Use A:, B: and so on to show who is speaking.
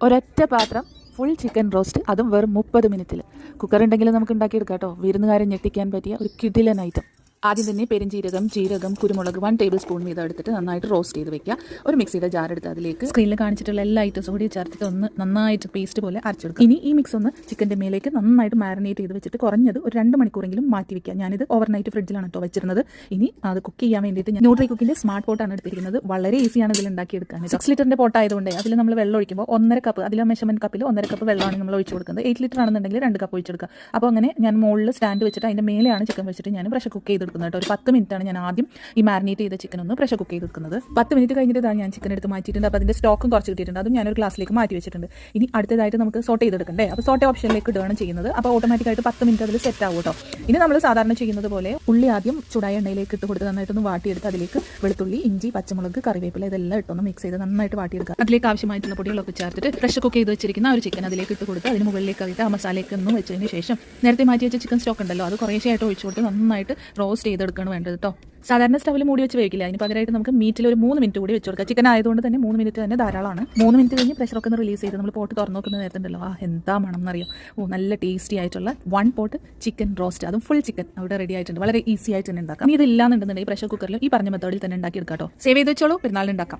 A: ഒരൊറ്റ പാത്രം full chicken roast അതും വെറും മുപ്പത് മിനിറ്റിൽ കുക്കർ ഉണ്ടെങ്കിൽ നമുക്ക് ഉണ്ടാക്കിയെടുക്കാം കേട്ടോ. വിരുന്നുകാരെ ഞെട്ടിക്കാൻ പറ്റിയ ഒരു കിടിലൻ ഐറ്റം ആദ്യം തന്നെ പെരുംജീരകം ജീരകം കുരുമുളക് വൺ ടേബിൾ സ്പൂൺ വീതം എടുത്തിട്ട് നന്നായിട്ട് റോസ്റ്റ് ചെയ്ത് വെക്കുക. ഒരു മിക്സിയുടെ ജാർ എടുത്ത് അതിലേക്ക് സ്ക്രീനിൽ കാണിച്ചിട്ടുള്ള എല്ലാ ഐറ്റംസും കൂടി ചേർത്തിട്ട് ഒന്ന് നന്നായിട്ട് പേസ്റ്റ് പോലെ അരച്ചെടുക്കുക. ഇനി ഈ മിക്സ് ഒന്ന് ചിക്കന്റെ മേലേക്ക് നന്നായിട്ട് മാരിനേറ്റ് ചെയ്ത് വെച്ചിട്ട് കുറഞ്ഞത് ഒരു രണ്ട് മണിക്കൂറെങ്കിലും മാറ്റി വെക്കുക. ഞാനിത് ഓവർനൈറ്റ് ഫ്രിഡ്ജിലാണ് കേട്ടോ വെച്ചിരുന്നത്. ഇനി അത് കുക്ക് ചെയ്യാൻ വേണ്ടിയിട്ട് ഞാൻ ന്യൂട്രി കുക്കിന്റെ സ്മാർട്ട് പോട്ടാണ് എടുത്തിരിക്കുന്നത്. വളരെ ഈസിയാണ് ഇതിൽ ഉണ്ടാക്കിയെടുക്കാൻ സിക്സ് ലിറ്ററിന്റെ പോട്ടായതുകൊണ്ട് അതിൽ നമ്മൾ വെള്ളം ഒഴിക്കുമ്പോൾ ഒന്നര കപ്പ് അതിലെ മെഷർമെന്റ് കപ്പിൽ ഒന്നര കപ്പ് വെള്ളമാണ് നമ്മൾ ഒഴിച്ചു കൊടുക്കുന്നത്. എയ്റ്റ് ലിറ്റർ ആണെന്നുണ്ടെങ്കിൽ രണ്ട് കപ്പ് ഒഴിച്ചെടുക്കുക അപ്പോൾ അങ്ങനെ ഞാൻ മുകളിൽ സ്റ്റാൻഡ് വെച്ചിട്ട് അതിന്റെ മേലെയാണ് ചിക്കൻ വെച്ചിട്ട് ഞാൻ പ്രഷർ കുക്ക് ചെയ്തെടുക്കുന്നത് കേട്ടോ. ഒരു പത്ത് മിനിറ്റാണ് ഞാൻ ആദ്യം ഈ മാരിനേറ്റ് ചെയ്ത ചിക്കൻ ഒന്ന് പ്രഷർ കുക്ക് ചെയ്തെടുക്കുന്നത് പത്ത് മിനിറ്റ് കഴിഞ്ഞിട്ട് ഇതാണ് ഞാൻ ചിക്കൻ എടുത്ത് മാറ്റിയിട്ടുണ്ട്. അപ്പോൾ അതിന്റെ സ്റ്റോക്കും കുറച്ച് കിട്ടിയിട്ടുണ്ട്. അതും ഞാനൊരു ഗ്ലാസ്സിലേക്ക് മാറ്റി വെച്ചിട്ടുണ്ട്. ഇനി അടുത്തതായിട്ട് നമുക്ക് സോട്ട് ചെയ്തെടുക്കണ്ടേ? അപ്പോൾ സോട്ട് ഓപ്ഷനിലേക്ക് ഇടുകയാണ് ചെയ്യുന്നത്. അപ്പോൾ ഓട്ടോമാറ്റിക്കായിട്ട് പത്ത് മിനിറ്റ് അതിൽ സെറ്റ് ആവും കേട്ടോ. ഇനി നമ്മൾ സാധാരണ ചെയ്യുന്നത് പോലെ ഉള്ളി ആദ്യം ചൂടായ എണ്ണയിലേക്ക് ഇട്ട് കൊടുത്ത് നന്നായിട്ടൊന്ന് വാട്ടിയെടുത്ത് അതിലേക്ക് വെളുത്തുള്ളി ഇഞ്ചി പച്ചമുളക് കറിവേപ്പില ഇതെല്ലാം ഇട്ടൊന്ന് മിക്സ് ചെയ്ത് നന്നായിട്ട് വാട്ടിയെടുക്കുക. അതിലേക്ക് ആവശ്യമായിട്ടുള്ള പൊടികളൊക്കെ ചേർത്തിട്ട് പ്രഷർ കുക്ക് ചെയ്ത് വെച്ചിരിക്കുന്ന ഒരു ചിക്കൻ അതിലേക്ക് ഇട്ട് കൊടുത്ത് അതിന് മുകളിലേക്ക് അതിട്ട് ആ മസാലയൊക്കെ ഒന്ന് വെച്ചതിന് ശേഷം നേരത്തെ മാറ്റി വെച്ച ചിക്കൻ സ്റ്റോക്ക് ഉണ്ടല്ലോ അത് കുറേശ്ശെയായിട്ട് ഒഴിച്ചു കൊടുത്ത് നന്നായിട്ട് റോസ്റ്റ് ചെയ്തെടുക്കുകയാണ് വേണ്ടത് കേട്ടോ സാധാരണ സ്റ്റവിൽ മൂടി വെച്ച് വേവിക്കില്ല. അതിന് പകരമായിട്ട് നമുക്ക് മീറ്റിൽ ഒരു മൂന്ന് മിനിറ്റ് കൂടി വെച്ച് ചിക്കൻ ആയതുകൊണ്ട് തന്നെ മൂന്ന് മിനിറ്റ് തന്നെ ധാരാളമാണ്. മൂന്ന് മിനിറ്റ് കഴിഞ്ഞ് പ്രഷറൊക്കെ ഒന്ന് റിലീസ് ചെയ്ത് നമ്മൾ പോട്ട് തുറന്നു നോക്കുന്ന നേരത്തുണ്ടല്ലോ ആ എന്താ മണം എന്നറിയോ? ഓ നല്ല ടേസ്റ്റി ആയിട്ടുള്ള വൺ പോട്ട് ചിക്കൻ റോസ്റ്റ് അതും ഫുൾ ചിക്കൻ അവിടെ റെഡി ആയിട്ടുണ്ട്. വളരെ ഈസി ആയിട്ട് തന്നെ ഉണ്ടാക്കാം. ഇനി ഇതില്ലാന്നുണ്ടെന്നുണ്ടെങ്കിൽ പ്രഷർ കുക്കറിൽ ഈ പറഞ്ഞ മെത്തേഡിൽ തന്നെ ഉണ്ടാക്കി എടുക്കാം സേവ് ചെയ്ത് വെച്ചോളൂ. പെരുന്നാളിന് ഉണ്ടാക്കാം.